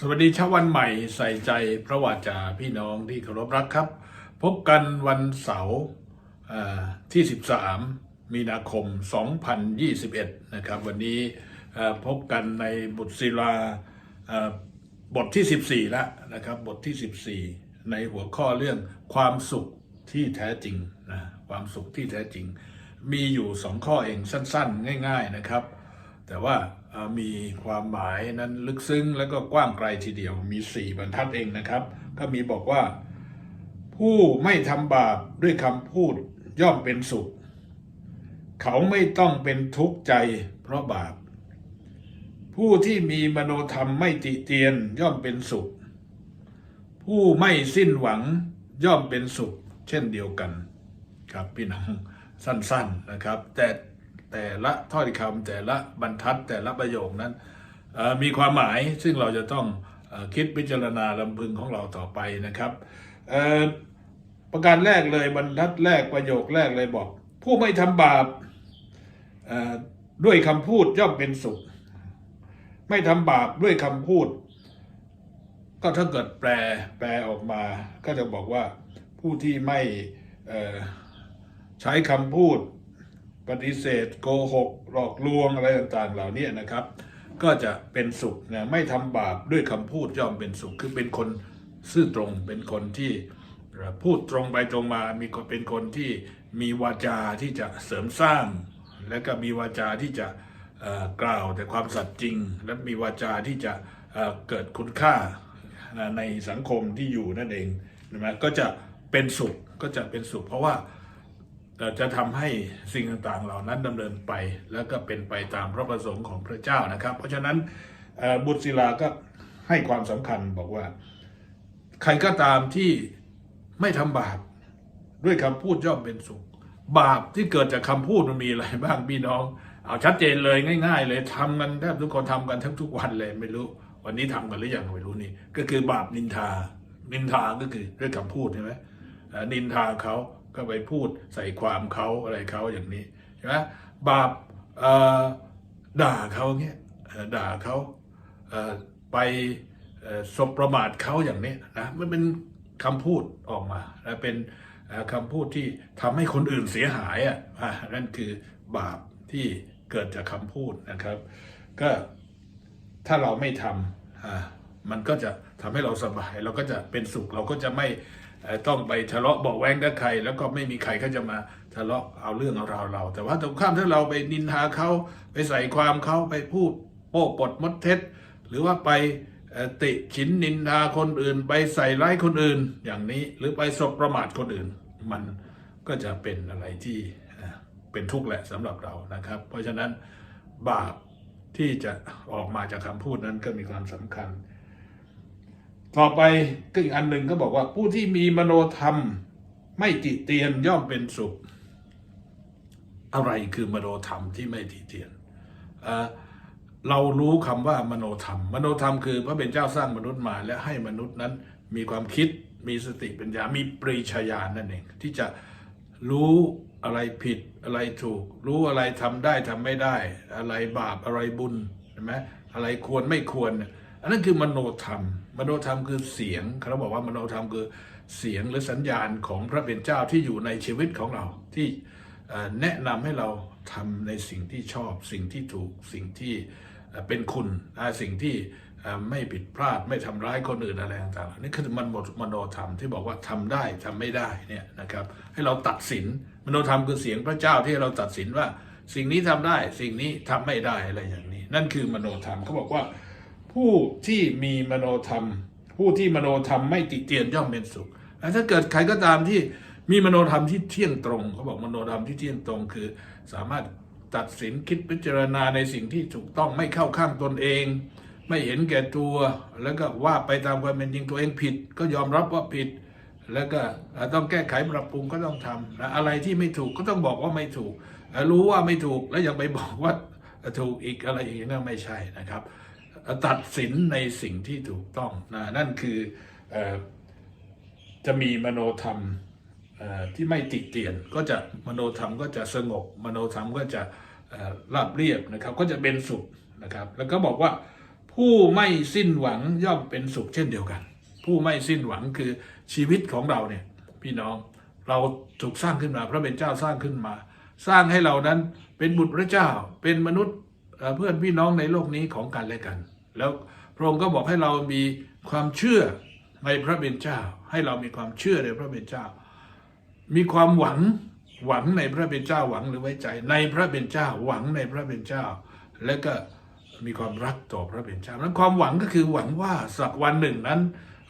สวัสดีเช้าวันใหม่ใส่ใจพระวาจาพี่น้องที่เคารพรักครับ พบกันวันเสาร์อ่าที่ 13 มีนาคม 2021 นะครับ วันนี้พบกันในบทศิลาบทที่ 14 แล้วนะครับ บทที่ 14 ในหัวข้อเรื่องความสุขที่แท้จริงนะความสุขที่แท้จริง มีอยู่สองข้อเองสั้น ๆ ง่าย ๆนะครับ แต่ว่ามีความหมายนั้นลึกซึ้งแล้วก็กว้างไกลทีเดียวมีสี่บรรทัดเองนะครับ ก็มีบอกว่า ผู้ไม่ทำบาปด้วยคำพูดย่อมเป็นสุข เขาไม่ต้องเป็นทุกข์ใจเพราะบาป ผู้ที่มีมโนธรรมไม่ติเตียนย่อมเป็นสุข ผู้ไม่สิ้นหวังย่อมเป็นสุข เช่นเดียวกันครับพี่น้องสั้นๆนะครับ แต่ แต่ละถ้อยคำแต่ละบรรทัดแต่ละประโยคนั้นมีความหมายซึ่งเราจะต้องอคิดพิจารณาลำพึงของเราต่อไปนะครับ ประการแรกเลยบรรทัดแรกประโยคแรกเลยบอก ผู้ไม่ทำบาปด้วยคำพูดย่อมเป็นสุข ไม่ทำบาปด้วยคำพูด ก็ถ้าเกิดแปลแปลออกมา ก็จะบอกว่าผู้ที่ไม่ใช้คำพูด ปฏิเสธโกหกหลอกลวงอะไรต่างๆ เหล่านี้นะครับ ก็จะเป็นสุขนะไม่ทำบาปด้วยคำพูดย่อมเป็นสุข คือเป็นคนซื่อตรงเป็นคนที่พูดตรงไปตรงมามีคนเป็นคนที่มีวาจาที่จะเสริมสร้าง และก็มีวาจาที่จะกล่าวแต่ความสัตย์จริง และมีวาจาที่จะเเกิดคุณค่าในสังคมที่อยู่นั่นเองนะก็จะเป็นสุขก็จะเป็นสุข เพราะว่า จะทำให้สิ่งต่างๆเหล่านั้นดำเนินไป แล้วก็เป็นไปตามพระประสงค์ของพระเจ้านะครับ เพราะฉะนั้นบุตรศิลาก็ให้ความสำคัญบอกว่า ใครก็ตามที่ไม่ทำบาปด้วยคำพูดย่อมเป็นสุข บาปที่เกิดจากคำพูดมันมีอะไรบ้างพี่น้อง เอาชัดเจนเลยง่าย ๆ เลยทำกันแทบทุกคนทำกันทั้งทุกวันเลยไม่รู้ วันนี้ทำกันหรือยังไม่รู้นี่ ก็คือบาปนินทา นินทาก็คือด้วยคำพูดใช่ไหมนินทาเขา ก็ไปพูดใส่ความเขาอะไรเขาอย่างนี้ใช่ไหมบาปด่าเขาเงี้ยด่าเขาไปสบประมาทเขาอย่างนี้นะมันเป็นคำพูดออกมาและเป็นคำพูดที่ทำให้คนอื่นเสียหายอะอะนั่นคือบาปที่เกิดจากคำพูดนะครับ ก็ถ้าเราไม่ทำอะมันก็จะทำให้เราสบาย เราก็จะเป็นสุขเราก็จะไม่ ต้องไปทะเลาะบาะแว้งกับใคร แล้วก็ไม่มีใครก็จะมาทะเลาะเอาเรื่องเอาราวเรา แต่ว่าตรงข้ามถ้าเราไปนินทาเขาไปใส่ความเขาไปพูดโป้ปดมดเท็จ หรือว่าไปติฉินนินทาคนอื่น ไปใส่ร้ายคนอื่นอย่างนี้หรือไปสบประมาทคนอื่น มันก็จะเป็นอะไรที่เอ่อเป็นทุกข์แหละสำหรับเรานะครับ เพราะฉะนั้นบาปที่จะออกมาจากคำพูดนั้นก็มีความสำคัญ ต่อไปก็อีกอันหนึ่งก็บอกว่าผู้ที่มีมโนธรรม ไม่ติเตียนย่อมเป็นสุข อะไรคือมโนธรรมที่ไม่ติเตียนเเรารู้คำว่ามโนธรรม มโนธรรมคือพระเป็นเจ้าสร้างมนุษย์มาและให้มนุษย์นั้นมีความคิดมีสติปัญญา มีปรีชาญาณนั่นเองที่จะรู้อะไรผิดอะไรถูก รู้อะไรทำได้ทำไม่ได้ อะไรบาปอะไรบุญใช่ไหมอะไรควรไม่ควรเนี่ย อันนั้นคือมโนธรรม มโนธรรมคือเสียงเขาบอกว่ามโนธรรมคือเสียงหรือสัญญาณของพระเป็นเจ้าที่อยู่ในชีวิตของเราที่แนะนำให้เราทำในสิ่งที่ชอบ สิ่งที่ถูกสิ่งที่เป็นคุณสิ่งที่ไม่ผิดพลาดไม่ทำร้ายคนอื่นอะไรต่างๆนี่คือมันหมดมโนธรรมที่บอกว่าทำได้ทำไม่ได้เนี่ยนะครับ ให้เราตัดสินมโนธรรมคือเสียงพระเจ้าที่เราตัดสินว่า สิ่งนี้ทำได้ สิ่งนี้ทำไม่ได้อะไรอย่างนี้ นั่นคือมโนธรรมเขาบอกว่า ผู้ที่มีมโนธรรม ผู้ที่มโนธรรมไม่ติเตียนย่อมเป็นสุขแต่ถ้าเกิดใครก็ตามที่มีมโนธรรมที่เที่ยงตรงเขาบอกมโนธรรมที่เที่ยงตรงคือ สามารถตัดสินคิดพิจารณาในสิ่งที่ถูกต้องไม่เข้าข้างตนเอง ไม่เห็นแก่ตัว แล้วก็ว่าไปตามความเป็นจริงตัวเองผิด ก็ยอมรับว่าผิด แล้วก็ต้องแก้ไขปรับปรุงก็ต้องทำนะอะไรที่ไม่ถูกก็ต้องบอกว่าไม่ถูก รู้ว่าไม่ถูกแล้วยังไปบอกว่าถูกอีกอะไรอย่างนี้นั่นไม่ใช่นะครับ ตัดสินในสิ่งที่ถูกต้องนะนั่นคืออจะมีมโนธรรมที่ไม่ติเตียนก็จะมโนธรรมก็จะสงบ มโนธรรมก็จะราบเรียบนะครับ ก็จะเป็นสุขนะครับ แล้วก็บอกว่าผู้ไม่สิ้นหวังย่อมเป็นสุขเช่นเดียวกัน ผู้ไม่สิ้นหวังคือชีวิตของเราเนี่ยพี่น้องเราถูกสร้างขึ้นมาพระเป็นเจ้าสร้างขึ้นมา สร้างให้เรานั้นเป็นบุตรพระเจ้าเป็นมนุษย์เอ่อเพื่อนพี่น้องในโลกนี้ของกันและกัน แล้วพระองค์ก็บอกให้เรามีความเชื่อในพระเป็นเจ้า ให้เรามีความเชื่อในพระเป็นเจ้า มีความหวังหวังในพระเป็นเจ้าหวังหรือไว้ใจ ในพระเป็นเจ้าหวังในพระเป็นเจ้า และก็มีความรักต่อพระเป็นเจ้านั้นความหวังก็คือหวังว่าสักวันหนึ่งนั้น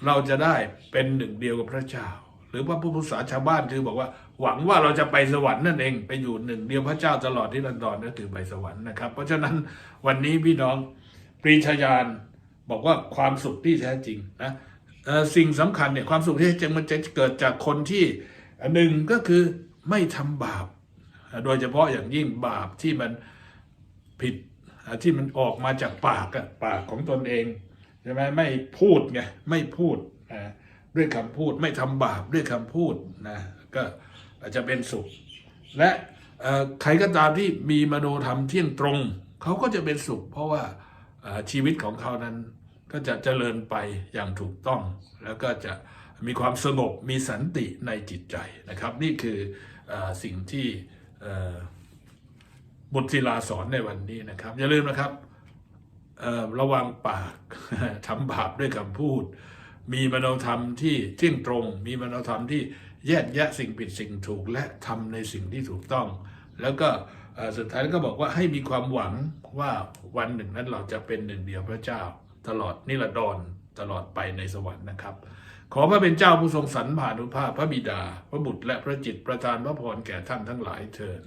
เราจะได้เป็นหนึ่งเดียวกับพระเจ้า หรือว่าผู้ภาษาชาวบ้านคือบอกว่า หวังว่าเราจะไปสวรรค์นั่นเองไปอยู่หนึ่งเดียวพระเจ้าตลอดที่รันดรนั่นคือไปสวรรค์นะครับ เพราะฉะนั้นวันนี้พี่น้อง รีชาญาณบอกว่าความสุขที่แท้จริงนะสิ่งสำคัญเนี่ยความสุขที่แท้จริงมันจะเกิดจากคนที่หนึ่งก็คือไม่ทำบาป โดยเฉพาะอย่างยิ่งบาปที่มันผิดที่มันออกมาจากปากอะปากของตนเองใช่ไหมไม่พูดไงไม่พูดนะด้วยคำพูดไม่ทำบาปด้วยคำพูดนะก็อาจจะเป็นสุข และใครก็ตามที่มีมโนธรรมเที่ยงตรง เขาก็จะเป็นสุข เพราะว่า ชีวิตของเขานั้นก็จะเจริญไปอย่างถูกต้อง แล้วก็จะมีความสงบมีสันติในจิตใจนะครับ นี่คืออสิ่งที่บุตรศิลาสอนในวันนี้นะครับ อย่าลืมนะครับระวังปากทำบาปด้วยคำพูด มีมโนธรรมที่เที่ยงตรง มีมโนธรรมที่แยกแยะสิ่งผิดสิ่งถูกและทำในสิ่งที่ถูกต้อง แล้วก็สุดท้ายก็บอกว่าให้มีความหวังว่าวันหนึ่งนั้นเราจะเป็นหนึ่งเดียวพระเจ้า ตลอดนิรันดรตลอดไปในสวรรค์นะครับ ขอพระเป็นเจ้าผู้ทรงสรรพานุภาพพระบิดา พระบุตรและพระจิตประทานพระพรแก่ท่านทั้งหลายเถิด